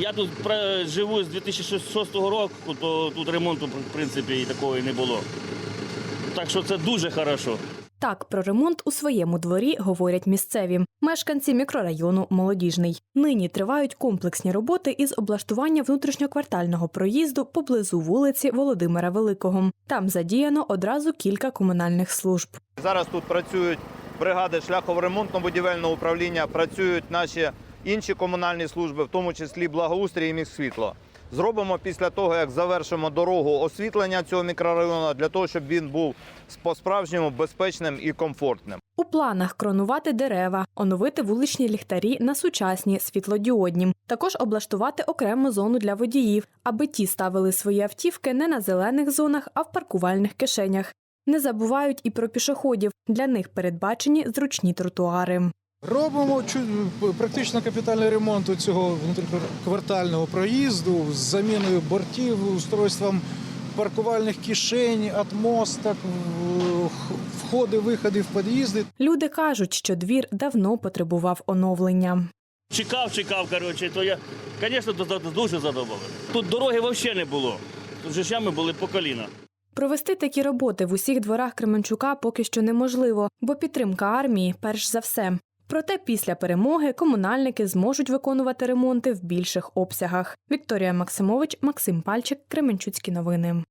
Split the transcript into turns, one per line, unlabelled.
Я тут живу з 2006 року, то тут ремонту в принципі і такого і не було. Так що це дуже хорошо.
Так про ремонт у своєму дворі говорять місцеві мешканці мікрорайону Молодіжний. Нині тривають комплексні роботи із облаштування внутрішньоквартального проїзду поблизу вулиці Володимира Великого. Там задіяно одразу кілька комунальних служб.
Зараз тут працюють бригади шляхово-ремонтно-будівельного управління, працюють наші інші комунальні служби, в тому числі благоустрій і міськсвітло. Зробимо після того, як завершимо дорогу освітлення цього мікрорайону, для того, щоб він був по-справжньому безпечним і комфортним.
У планах кронувати дерева, оновити вуличні ліхтарі на сучасні світлодіодні, також облаштувати окрему зону для водіїв, аби ті ставили свої автівки не на зелених зонах, а в паркувальних кишенях. Не забувають і про пішоходів. Для них передбачені зручні тротуари.
Робимо чу- практично капітальний ремонт у цього внутріквартального проїзду з заміною бортів, устройством паркувальних кишень, атмосток, входи, виходи в під'їзди.
Люди кажуть, що двір давно потребував оновлення.
Чекав, чекав, коротше, то я, звісно, дуже задоволений. Тут дороги взагалі не було. Тут же ями були по коліна.
Провести такі роботи в усіх дворах Кременчука поки що неможливо, бо підтримка армії перш за все. Проте після перемоги комунальники зможуть виконувати ремонти в більших обсягах. Вікторія Максимович, Максим Пальчик, Кременчуцькі новини.